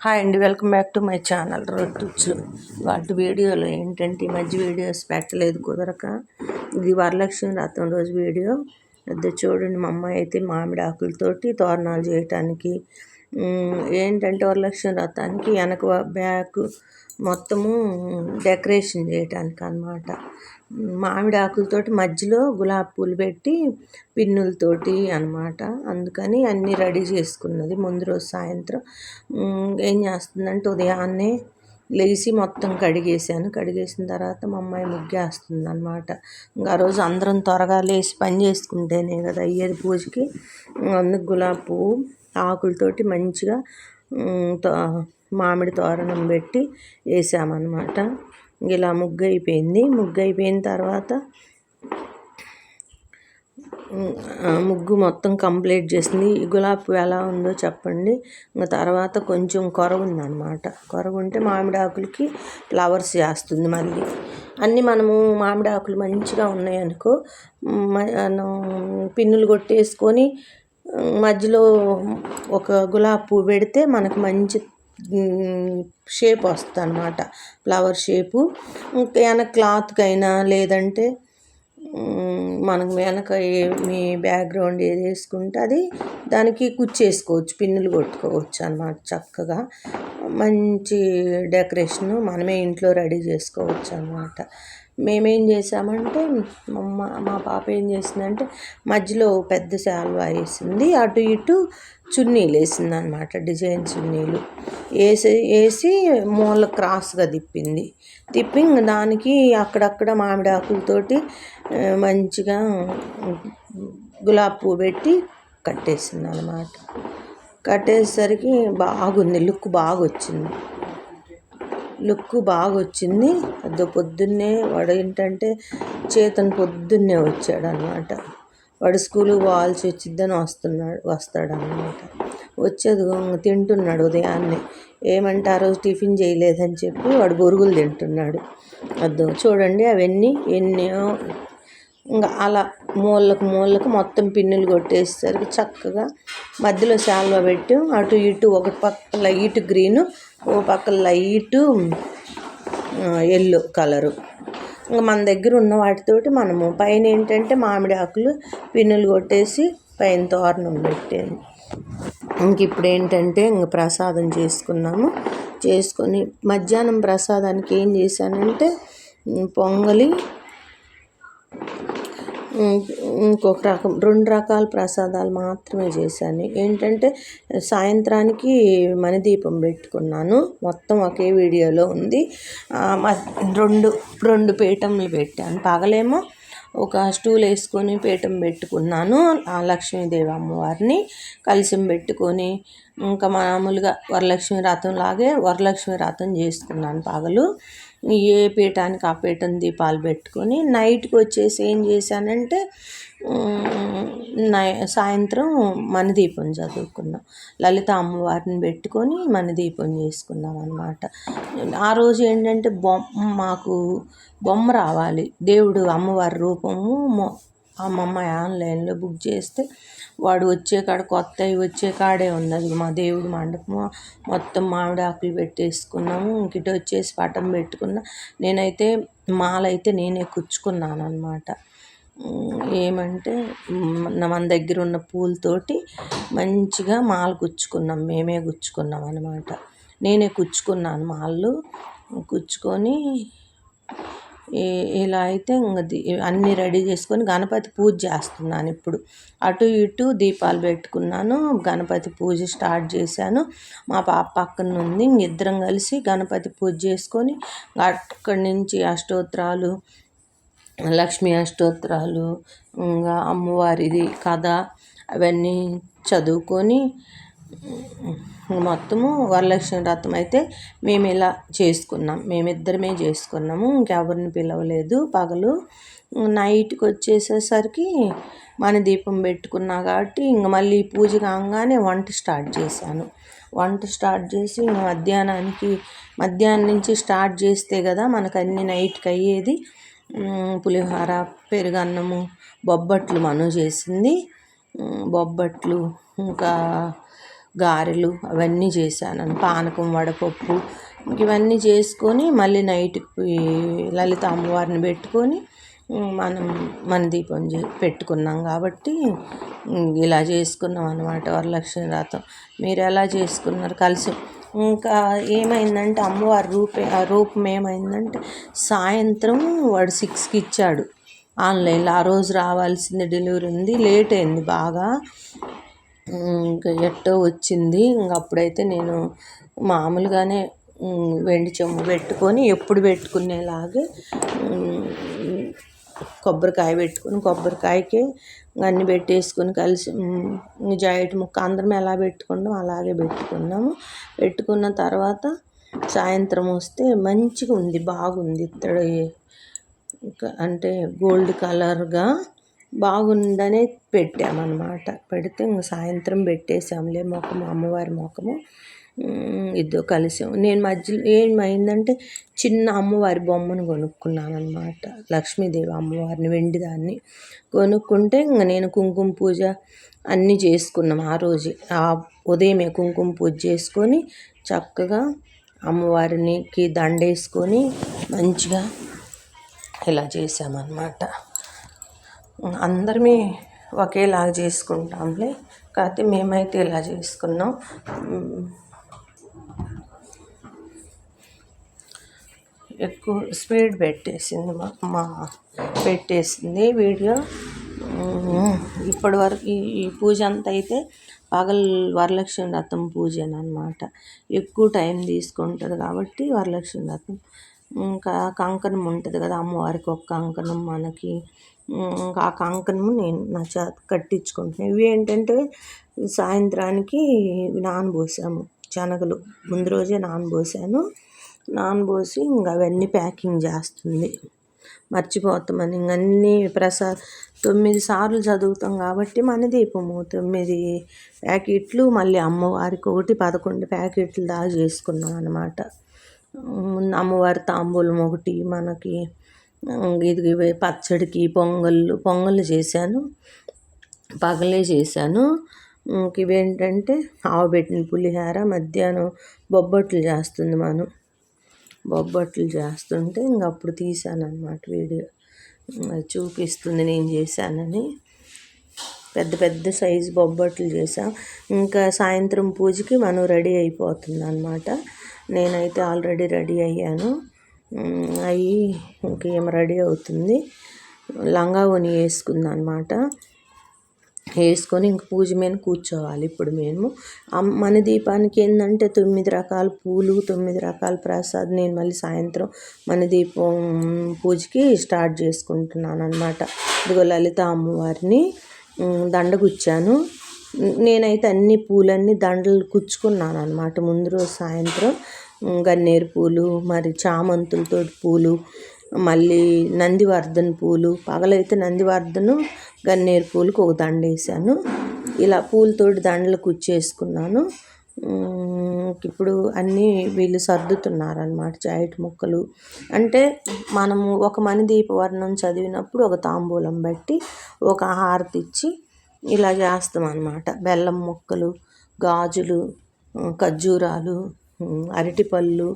Hi అండి welcome back to my channel రొట్టుచ్చు వాటి వీడియోలో ఏంటంటే ఈ మధ్య వీడియోస్ పెట్టలేదు కుదరక. ఇది వరలక్ష్మి రాత్రం రోజు వీడియో. అదే చూడండి మా అమ్మాయి అయితే మామిడి ఆకులతోటి తోరణాలు చేయటానికి ఏంటంటే వరలక్ష్మి వ్రతానికి వెనక బ్యాక్ మొత్తము డెకరేషన్ చేయటానికి అన్నమాట మామిడి ఆకులతోటి మధ్యలో గులాబీ పూలు పెట్టి పిన్నులతోటి అన్నమాట. అందుకని అన్నీ రెడీ చేసుకున్నది. ముందు రోజు సాయంత్రం. ఏం చేస్తుందంటే ఉదయాన్నే లేచి మొత్తం కడిగేసాను కడిగేసిన తర్వాత మా అమ్మాయి ముగ్గేస్తుంది అనమాట ఇంకా ఆ రోజు అందరం త్వరగా లేచి పని చేసుకుంటేనే కదా అయ్యేది పూజకి. అందుకు గులాబీ పువ్వు ఆకులతోటి మంచిగా తో- మామిడి తోరణం పెట్టి వేసామన్నమాట. ఇలా ముగ్గు అయిపోయింది ముగ్గు అయిపోయిన తర్వాత ముగ్గు మొత్తం కంప్లీట్ చేసింది. గులాబీ ఎలా ఉందో చెప్పండి. ఇంకా తర్వాత కొంచెం కొరవ ఉందన్నమాట కొరవ ఉంటే మామిడి ఆకులకి ఫ్లవర్స్ చేస్తుంది మళ్ళీ. అన్నీ మనము మామిడి ఆకులు మంచిగా ఉన్నాయనుకో మనం పిన్నులు కొట్టేసుకొని మధ్యలో ఒక గులాబీ పువ్వు పెడితే మనకు మంచి షేప్ వస్తుంది అనమాట ఫ్లవర్ షేపు. ఇంకా వెనక క్లాత్కైనా లేదంటే మనకు వెనక ఏ- మీ బ్యాక్గ్రౌండ్ ఏది వేసుకుంటే అది దానికి కుచ్చేసుకోవచ్చు పిన్నులు కొట్టుకోవచ్చు అనమాట చక్కగా. మంచి డెకరేషన్ మనమే ఇంట్లో రెడీ చేసుకోవచ్చు అనమాట మేమేం చేసామంటే మా మా పాప ఏం చేసిందంటే మధ్యలో పెద్ద శాల్వా వేసింది అటు ఇటు చున్నీలు వేసింది అనమాట డిజైన్ చున్నీలు. వేసి వేసి మూల క్రాస్గా తిప్పింది. తిప్పి దానికి అక్కడక్కడ మామిడి ఆకులతోటి మంచిగా గులాబీ పువ్వు పెట్టి కట్టేసింది అనమాట కట్టేసరికి బాగుంది లుక్ బాగా వచ్చింది లుక్ బాగా వచ్చింది అదో పొద్దున్నే వాడు ఏంటంటే చేతను పొద్దున్నే వచ్చాడు అనమాట వాడు స్కూల్కి పోవాల్సి వచ్చిద్దని వస్తున్నాడు వస్తాడు అనమాట వచ్చేది తింటున్నాడు ఉదయాన్నే. ఏమంటే ఆ రోజు టిఫిన్ చేయలేదని చెప్పి వాడు బొరుగులు తింటున్నాడు. అద్దు చూడండి అవన్నీ ఎన్నో ఇంకా అలా మూలకు మూలకు మొత్తం పిన్నులు కొట్టేసేసరికి చక్కగా మధ్యలో శాల్వ పెట్టి. అటు ఇటు ఒక పక్క లైట్ గ్రీను ఓ పక్క లైటు ఎల్లో కలరు. ఇంకా మన దగ్గర ఉన్న వాటితోటి మనము పైన ఏంటంటే మామిడి ఆకులు పిన్నులు కొట్టేసి పైన తోరణం పెట్టాను ఇంక ఇప్పుడు ఏంటంటే ఇంక ప్రసాదం చేసుకున్నాము. చేసుకొని మధ్యాహ్నం ప్రసాదానికి ఏం చేశానంటే పొంగలి ఇంకొక రకం రెండు రకాల ప్రసాదాలు మాత్రమే చేశాను. ఏంటంటే సాయంత్రానికి మణిదీపం పెట్టుకున్నాను. మొత్తం ఒకే వీడియోలో ఉంది. మ- రెండు రెండు పీఠంలు పెట్టాను. పగలేమో ఒక స్టూల్ వేసుకొని పీఠం పెట్టుకున్నాను ఆ లక్ష్మీదేవి అమ్మవారిని కలిసి పెట్టుకొని. ఇంకా మామూలుగా వరలక్ష్మి వ్రతం లాగే వరలక్ష్మి వ్రతం చేసుకున్నాను పగలు. ఏ పీఠానికి ఆ పీఠం దీపాలు పెట్టుకొని నైట్కి వచ్చేసి ఏం చేశానంటే నై సాయంత్రం మన దీపం చదువుకున్నాం. లలిత అమ్మవారిని పెట్టుకొని మన దీపం చేసుకున్నాం అనమాట ఆ రోజు ఏంటంటే బొమ్మ మాకు బొమ్మ రావాలి. దేవుడు అమ్మవారి రూపము అమ్మమ్మ ఆన్లైన్లో బుక్ చేస్తే వాడు వచ్చే కాడ కొత్తవి వచ్చే కాడే ఉన్నది. మా దేవుడి మండపం మొత్తం మామిడి ఆకులు పెట్టేసుకున్నాము. ఇంకిట వచ్చేసి పటం పెట్టుకున్నా. నేనైతే మాలైతే నేనే కుచ్చుకున్నాను అనమాట ఏమంటే మన దగ్గర ఉన్న పూలతోటి మంచిగా మాల కుచ్చుకున్నాం. మేమే కుచ్చుకున్నాం అనమాట నేనే కుచ్చుకున్నాను మాళ్ళు కుచ్చుకొని ఇలా అయితే ఇంక అన్నీ రెడీ చేసుకొని గణపతి పూజ చేస్తున్నాను ఇప్పుడు. అటు ఇటు దీపాలు పెట్టుకున్నాను గణపతి పూజ స్టార్ట్ చేశాను. మా పాప పక్కన ఉంది ఇద్దరం కలిసి గణపతి పూజ చేసుకొని అక్కడి నుంచి అష్టోత్తరాలు లక్ష్మీ అష్టోత్తరాలు ఇంకా అమ్మవారిది కథ అవన్నీ చదువుకొని మొత్తము వరలక్ష్మి వ్రతం అయితే మేము ఇలా చేసుకున్నాం. మేమిద్దరమే చేసుకున్నాము. ఇంకెవరిని పిలవలేదు. పగలు నైట్కి వచ్చేసేసరికి మన దీపం పెట్టుకున్నా కాబట్టి ఇంక మళ్ళీ పూజ కాగానే వంట స్టార్ట్ చేశాను. వంట స్టార్ట్ చేసి మధ్యాహ్నానికి మధ్యాహ్నం నుంచి స్టార్ట్ చేస్తే కదా మనకు అన్ని నైట్కి అయ్యేది. పులిహోర పెరుగన్నము బొబ్బట్లు మను చేసింది. బొబ్బట్లు ఇంకా గారెలు అవన్నీ చేశాను. పానకం వడపప్పు ఇవన్నీ చేసుకొని మళ్ళీ నైట్కి లలిత అమ్మవారిని పెట్టుకొని మనం మన దీపం పెట్టుకున్నాం కాబట్టి ఇలా చేసుకున్నాం అనమాట వరలక్ష్మి వ్రతం. మీరు ఎలా చేసుకున్నారు? కలిసి ఇంకా ఏమైందంటే అమ్మవారి రూపే ఆ రూపం ఏమైందంటే సాయంత్రం వాడు సిక్స్కి ఇచ్చాడు. ఆన్లైన్లో ఆ రోజు రావాల్సింది డెలివరీ ఉంది లేట్ అయింది బాగా. ఎట్టో వచ్చింది. ఇంక అప్పుడైతే నేను మామూలుగానే వెండి చెంబు పెట్టుకొని ఎప్పుడు పెట్టుకునేలాగే కొబ్బరికాయ పెట్టుకుని కొబ్బరికాయకి అన్ని పెట్టేసుకొని కలిసి జాయిట్ ముక్క అందరం ఎలా పెట్టుకున్నాం అలాగే పెట్టుకున్నాము. పెట్టుకున్న తర్వాత సాయంత్రం వస్తే మంచిగా ఉంది బాగుంది. ఇత్తడి అంటే గోల్డ్ కలర్గా బాగుందనే పెట్టామన్నమాట. పెడితే ఇంక సాయంత్రం పెట్టేసాంలే ముఖము అమ్మవారి మొఖము. ఇద్దరు కలిసాం నేను మధ్యలో ఏమైందంటే చిన్న అమ్మవారి బొమ్మను కొనుక్కున్నాను అనమాట లక్ష్మీదేవి అమ్మవారిని వెండిదాన్ని కొనుక్కుంటే ఇంక నేను కుంకుమ పూజ అన్నీ చేసుకున్నాం ఆ రోజే. ఆ ఉదయమే కుంకుమ పూజ చేసుకొని చక్కగా అమ్మవారికి దండేసుకొని మంచిగా ఇలా చేసామన్నమాట అందరిమి ఒకేలాగా చేసుకుంటాంలే. కాకపోతే మేమైతే ఇలా చేసుకున్నాం. ఎక్కువ స్పీడ్ పెట్టేసింది మా మా పెట్టేసింది వీడియో. ఇప్పటి వరకు ఈ పూజ అంతా అయితే పగల్ వరలక్ష్మి వ్రతం పూజనమాట ఎక్కువ టైం తీసుకుంటుంది కాబట్టి వరలక్ష్మి వ్రతం. ఇంకా కంకణం ఉంటుంది కదా అమ్మవారికి ఒక కంకణం మనకి. ఇంకా ఆ కంకణము నేను నా చేత కట్టించుకుంటున్నాను ఇవి ఏంటంటే సాయంత్రానికి నానబోసాము శనగలు. ముందు రోజే నానబోసాను నానబోసి ఇంకా అవన్నీ ప్యాకింగ్ చేస్తుంది. మర్చిపోతామని ఇంక అన్నీ ప్రసాద్ తొమ్మిది సార్లు చదువుతాం కాబట్టి మన దీపము తొమ్మిది ప్యాకెట్లు మళ్ళీ అమ్మవారికి ఒకటి పదకొండు ప్యాకెట్లు దాకా చేసుకున్నాం అనమాట అమ్మవారి తాంబూలం ఒకటి మనకి ఇది పచ్చడికి పొంగళ్ళు పొంగళ్ళు చేశాను పగలే చేశాను. ఇవేంటంటే ఆవు పెట్టిన పులిహార మధ్యాహ్నం బొబ్బట్లు చేస్తుంది మనం. బొబ్బట్లు చేస్తుంటే ఇంక అప్పుడు తీసాను అనమాట వీడియో చూపిస్తుంది నేను చేశానని. పెద్ద పెద్ద సైజు బొబ్బట్లు చేసాం ఇంకా సాయంత్రం పూజకి మనం రెడీ అయిపోతుంది అనమాట నేనైతే ఆల్రెడీ రెడీ అయ్యాను. అయ్యి ఇంకేం రెడీ అవుతుంది. లంగా ఓని వేసుకుంది అనమాట వేసుకొని ఇంక పూజ మీద కూర్చోవాలి ఇప్పుడు మేము. మన దీపానికి ఏంటంటే తొమ్మిది రకాల పూలు తొమ్మిది రకాల ప్రసాద్. నేను మళ్ళీ సాయంత్రం మన దీపం పూజకి స్టార్ట్ చేసుకుంటున్నాను అనమాట ఇదిగో లలిత అమ్మవారిని దండగుచ్చాను. నేనైతే అన్ని పూలన్నీ దండలు కుచ్చుకున్నాను అనమాట ముందు రోజు సాయంత్రం గన్నేరు పూలు మరి చామంతులతో పూలు మళ్ళీ నందివర్ధన్ పూలు పగలైతే నందివర్ధను గన్నేరు పూలకు ఒక దండ వేసాను. ఇలా పూలతోటి దండలు కుచ్చేసుకున్నాను. ఇప్పుడు అన్నీ వీళ్ళు సర్దుతున్నారనమాట జాయిట్ ముక్కలు. అంటే మనము ఒక మణి దీపవర్ణం చదివినప్పుడు ఒక తాంబూలం బట్టి ఒక హారతి ఇచ్చి ఇలా చేస్తాం అనమాట బెల్లం ముక్కలు గాజులు ఖర్జూరాలు అరటిపళ్ళు.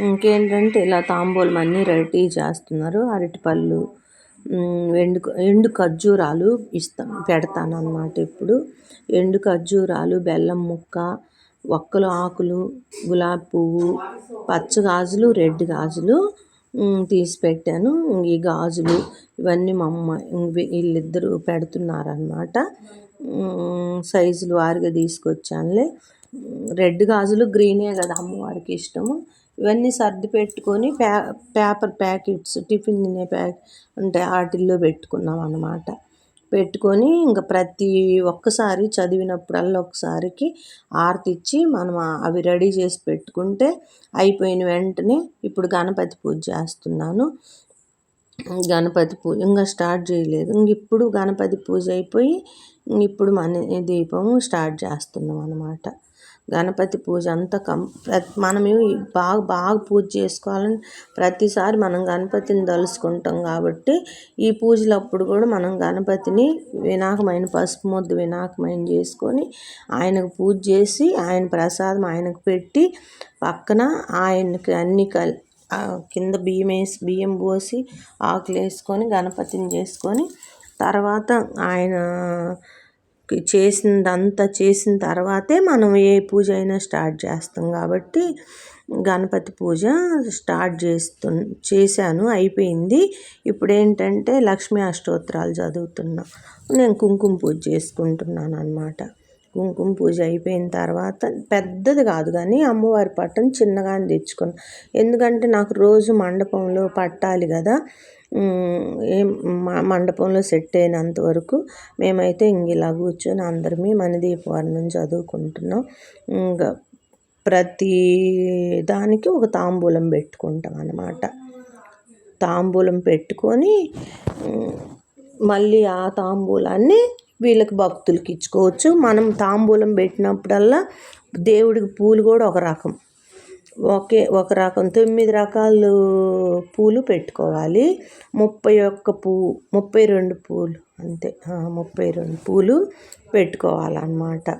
ఇంకేంటంటే ఇలా తాంబూలం అన్నీ రెడీ చేస్తున్నారు. అరటిపళ్ళు ఎండు ఎండు ఖర్జూరాలు ఇస్తాను పెడతాను అన్నమాట ఇప్పుడు. ఎండు ఖర్జూరాలు బెల్లం ముక్క ఒక్కలు ఆకులు గులాబీ పువ్వు పచ్చ గాజులు రెడ్ గాజులు తీసి పెట్టాను. ఈ గాజులు ఇవన్నీ మా అమ్మ వీళ్ళిద్దరూ పెడుతున్నారనమాట సైజులు వారిగా తీసుకొచ్చానులే. రెడ్ గాజులు గ్రీనే కదా అమ్మవారికి ఇష్టము. ఇవన్నీ సర్ది పెట్టుకొని ప్యా పేపర్ ప్యాకెట్స్ టిఫిన్ తినే ప్యాక్ అంటే వాటిల్లో పెట్టుకున్నాం అన్నమాట పెట్టుకొని ఇంకా ప్రతి ఒక్కసారి చదివినప్పుడల్లా ఒకసారికి ఆర్తిచ్చి మనం అవి రెడీ చేసి పెట్టుకుంటే అయిపోయిన వెంటనే ఇప్పుడు గణపతి పూజ చేస్తున్నాను. గణపతి పూజ ఇంకా స్టార్ట్ చేయలేదు. ఇంక ఇప్పుడు గణపతి పూజ అయిపోయి ఇప్పుడు మన దీపం స్టార్ట్ చేస్తున్నాం అనమాట గణపతి పూజ అంతా కం మనం బాగా బాగా పూజ చేసుకోవాలని ప్రతిసారి మనం గణపతిని తలుసుకుంటాం కాబట్టి ఈ పూజలప్పుడు కూడా మనం గణపతిని వినాకమైన పసుపు ముద్ద వినాకమైన చేసుకొని ఆయనకు పూజ చేసి ఆయన ప్రసాదం ఆయనకు పెట్టి పక్కన ఆయనకి అన్ని కల్ కింద బియ్యం వేసి బియ్యం పోసి ఆకులు వేసుకొని గణపతిని చేసుకొని తర్వాత ఆయన చేసిందంతా చేసిన తర్వాతే మనం ఏ పూజ అయినా స్టార్ట్ చేస్తాం. కాబట్టి గణపతి పూజ స్టార్ట్ చేస్తు చేశాను అయిపోయింది. ఇప్పుడు ఏంటంటే లక్ష్మీ అష్టోత్తరాలు చదువుతున్నా. నేను కుంకుమ పూజ చేసుకుంటున్నాను అనమాట కుంకుమ పూజ అయిపోయిన తర్వాత పెద్దది కాదు కానీ అమ్మవారి పట్టం చిన్నగానే తెచ్చుకున్నాను ఎందుకంటే నాకు రోజు మండపంలో పట్టాలి కదా. మండపంలో సెట్ అయినంత వరకు మేమైతే ఇంక ఇలా కూర్చొని మన మణిదీపవర్ణం చదువుకుంటున్నాం. ఇంకా ప్రతి దానికి ఒక తాంబూలం పెట్టుకుంటాం అన్నమాట. తాంబూలం పెట్టుకొని మళ్ళీ ఆ తాంబూలాన్ని వీళ్ళకి భక్తులకి ఇచ్చుకోవచ్చు. మనం తాంబూలం పెట్టినప్పుడల్లా దేవుడికి పూలు కూడా ఒక రకం. ఒకే ఒక రకం తొమ్మిది రకాలు పూలు పెట్టుకోవాలి. ముప్పై ఒక్క పువ్వు ముప్పై రెండు పూలు అంతే. ముప్పై రెండు పూలు పెట్టుకోవాలన్నమాట.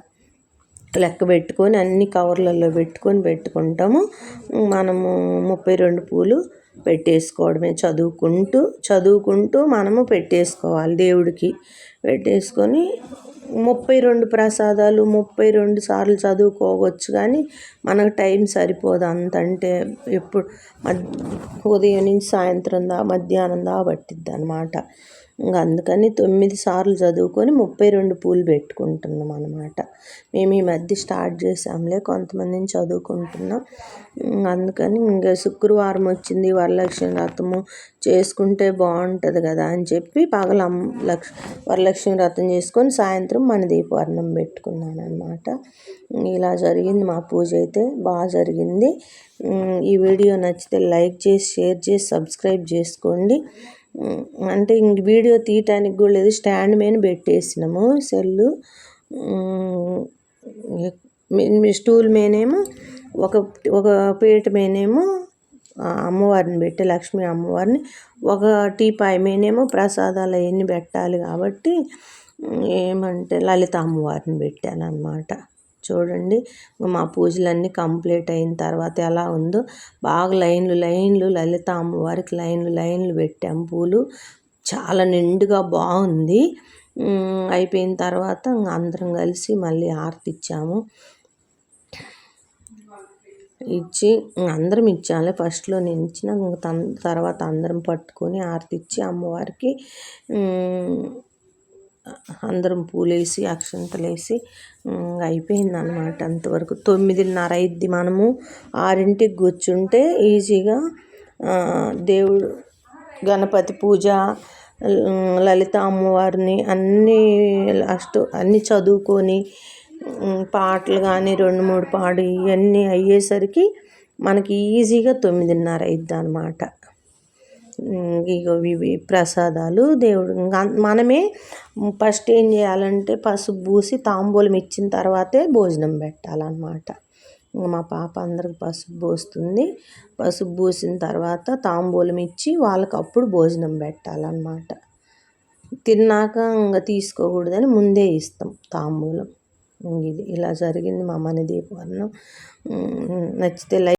లెక్క పెట్టుకొని అన్ని కవర్లలో పెట్టుకొని పెట్టుకుంటాము. మనము ముప్పై రెండు పూలు పెట్టేసుకోవడమే. చదువుకుంటూ చదువుకుంటూ మనము పెట్టేసుకోవాలి దేవుడికి. పెట్టేసుకొని ముప్పై రెండు ప్రసాదాలు ముప్పై రెండు సార్లు చదువుకోవచ్చు కానీ మనకు టైం సరిపోదు అంతంటే ఎప్పుడు ఉదయం నుంచి సాయంత్రం దా మధ్యాహ్నం దా పట్టిద్ది అనమాట ఇంకా అందుకని తొమ్మిది సార్లు చదువుకొని ముప్పై రెండు పూలు పెట్టుకుంటున్నాం అనమాట మేము ఈ మధ్య స్టార్ట్ చేసాంలే కొంతమందిని చదువుకుంటున్నాం. అందుకని ఇంకా శుక్రవారం వచ్చింది వరలక్ష్మి వ్రతము చేసుకుంటే బాగుంటుంది కదా అని చెప్పి పగల లక్ష వరలక్ష్మి వ్రతం చేసుకొని సాయంత్రం మన దీపవర్ణం పెట్టుకున్నాను అనమాట ఇలా జరిగింది. మా పూజ అయితే బాగా జరిగింది. ఈ వీడియో నచ్చితే లైక్ చేసి షేర్ చేసి సబ్స్క్రైబ్ చేసుకోండి. అంటే ఇంక వీడియో తీయటానికి కూడా లేదు స్టాండ్ మీద పెట్టేసినాము సెల్లు. స్టూల్ మేనేమో ఒక ఒక పీట మీనేమో అమ్మవారిని పెట్టి లక్ష్మీ అమ్మవారిని. ఒక టీపాయ్ మేనేమో ప్రసాదాలు అవన్నీ పెట్టాలి కాబట్టి ఏమంటే లలిత అమ్మవారిని పెట్టాను అనమాట చూడండి మా పూజలన్నీ కంప్లీట్ అయిన తర్వాత ఎలా ఉందో బాగా లైన్లు లైన్లు లలిత అమ్మవారికి లైన్లు లైన్లు పెట్టాం పూలు. చాలా నిండుగా బాగుంది. అయిపోయిన తర్వాత అందరం కలిసి మళ్ళీ ఆరతి ఇచ్చాము. ఇచ్చి అందరం ఇచ్చాలి. ఫస్ట్లో నేను ఇచ్చిన తర్వాత అందరం పట్టుకొని ఆరతి ఇచ్చి అమ్మవారికి అందరం పూలేసి అక్షంతలు వేసి అయిపోయింది అనమాట అంతవరకు. తొమ్మిదిన్నర అయింది మనము. ఆరింటికి కూర్చుంటే ఈజీగా దేవుడు గణపతి పూజ లలిత అమ్మవారిని అన్నీ లాస్ట్ అన్నీ చదువుకొని పాటలు కానీ రెండు మూడు పాడి ఇవన్నీ అయ్యేసరికి మనకి ఈజీగా తొమ్మిదిన్నర అయిద్ది అనమాట ఇవి ప్రసాదాలు. దేవుడు మనమే ఫస్ట్ ఏం చేయాలంటే పసుపు పూసి తాంబూలం ఇచ్చిన తర్వాతే భోజనం పెట్టాలన్నమాట. మా పాప అందరికి పసుపు పోస్తుంది. పసుపు పూసిన తర్వాత తాంబూలం ఇచ్చి వాళ్ళకి అప్పుడు భోజనం పెట్టాలన్నమాట. తిన్నాక ఇంకా తీసుకోకూడదని ముందే ఇస్తాం తాంబూలం. ఇది ఇలా జరిగింది మా మన దీపవనం నచ్చితే లైక్